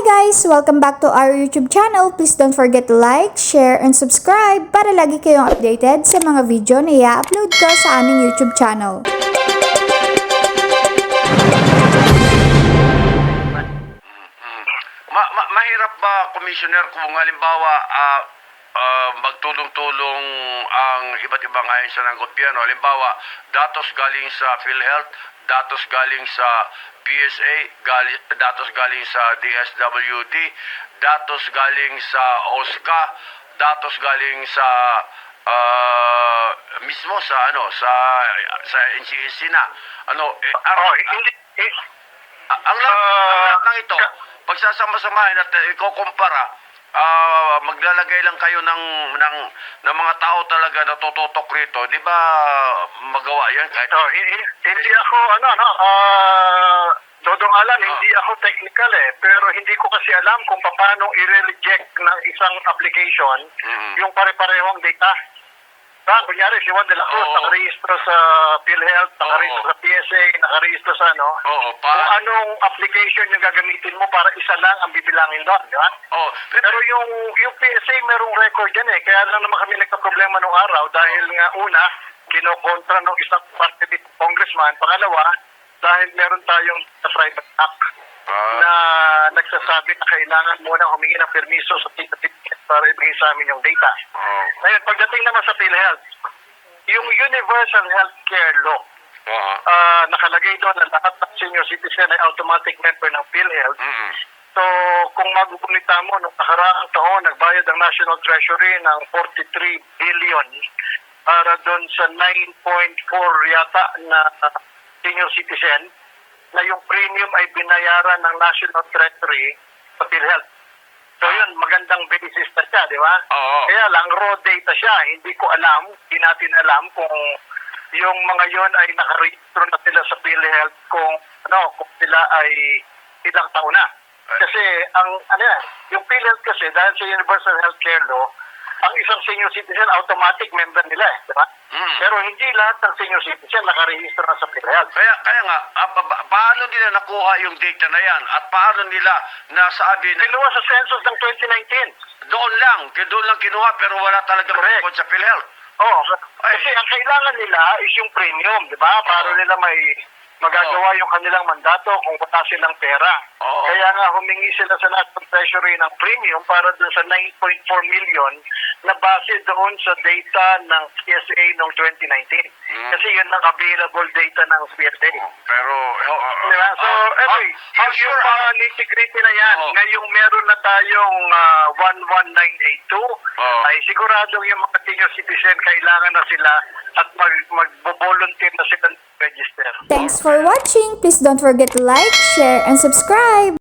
guys! Welcome back to our YouTube channel. Please don't forget to like, share, and subscribe para lagi kayong updated sa mga video na i-upload ko sa aming YouTube channel. Ma ma mahirap ba, Commissioner, kung halimbawa ah, ah, magtulong-tulong ang iba't ibang ahensya ng gobyerno? Halimbawa, datos galing sa PhilHealth, datos galing sa PSA, gali, datos galing sa DSWD, datos galing sa OSCA, datos galing sa ah, mismo sa ano sa sa NCSC na ano eh, ang- Oh, hindi, eh, ang ang lahat, ang lahat ng ito, pagsasama-samahin at uh, ikukumpara, ah, maglalagay lang kayo ng, ng, ng mga tao talaga na tututok rito. Di ba magawa yan kahit... oh, hindi, ako, ano, ano, ah, Dodong Alan, hindi ako technical eh. Pero hindi ko kasi alam kung paano i-reject ng isang application Mhm. yung pare-parehong data. Ha, kunyari, si Juan de la Cruz, Oo. nakarehistro sa PhilHealth, nakarehistro sa PSA, nakarehistro sa ano. Oo, pa... Kung anong application yung gagamitin mo para isa lang ang bibilangin doon, di ba? Oh, pero, Pero yung yung PSA merong record yan eh. Kaya lang naman kami nagka-problema nung araw dahil nga una, kinokontra ng isang party congressman. Pangalawa, dahil meron tayong private act Ah. na nagsasabi na kailangan muna humingi ng permiso sa ticket para ibigay sa amin yung data. oh, Ngayon, pagdating naman sa PhilHealth, yung Universal Healthcare Law, oh, ah, nakalagay doon na lahat ng senior citizen ay automatic member ng PhilHealth. mm, So, kung magugunita mo, nung nakaraang taon, nagbayad ang National Treasury ng 43 billion para doon sa 9.4 yata na senior citizen na yung premium ay binayaran ng National Treasury sa PhilHealth. Magandang basis na siya, di ba? Oo. Kaya lang, raw data siya. Hindi ko alam, hindi natin alam kung yung mga yon ay nakarehistro na sila sa PhilHealth kung ano, kung sila ay ilang taon na. Kasi ang ano yan, yung PhilHealth kasi dahil sa Universal Healthcare Law, ang isang senior citizen automatic member nila eh, di ba? Mm. Pero hindi lahat ng senior citizen nakarehistro na sa PhilHealth. Kaya, kaya nga, ah, pa- pa- paano nila nakuha yung data na yan? At paano nila nasabi na Kinuha sa census ng 2019. doon lang, doon lang kinuha pero wala talaga record sa PhilHealth? Oh, Ay. kasi ang kailangan nila is yung premium, di ba? Para Oo. nila may magagawa yung kanilang mandato kung wala silang pera. Oo. Kaya nga humingi sila sa National Treasury ng premium para doon sa 9.4 million na base doon sa data ng PSA noong 2019. Hmm. Kasi yun ang available data ng PSA. Pero? Oh, how yung, sure yung mga nitty-gritty na yan, Oo. ngayong meron na tayong ah, 11982, Oo. ay siguradong yung mga senior citizen kailangan na sila at mag, mag-volunteer na sila register. Thanks for watching! Please don't forget to like, share, and subscribe!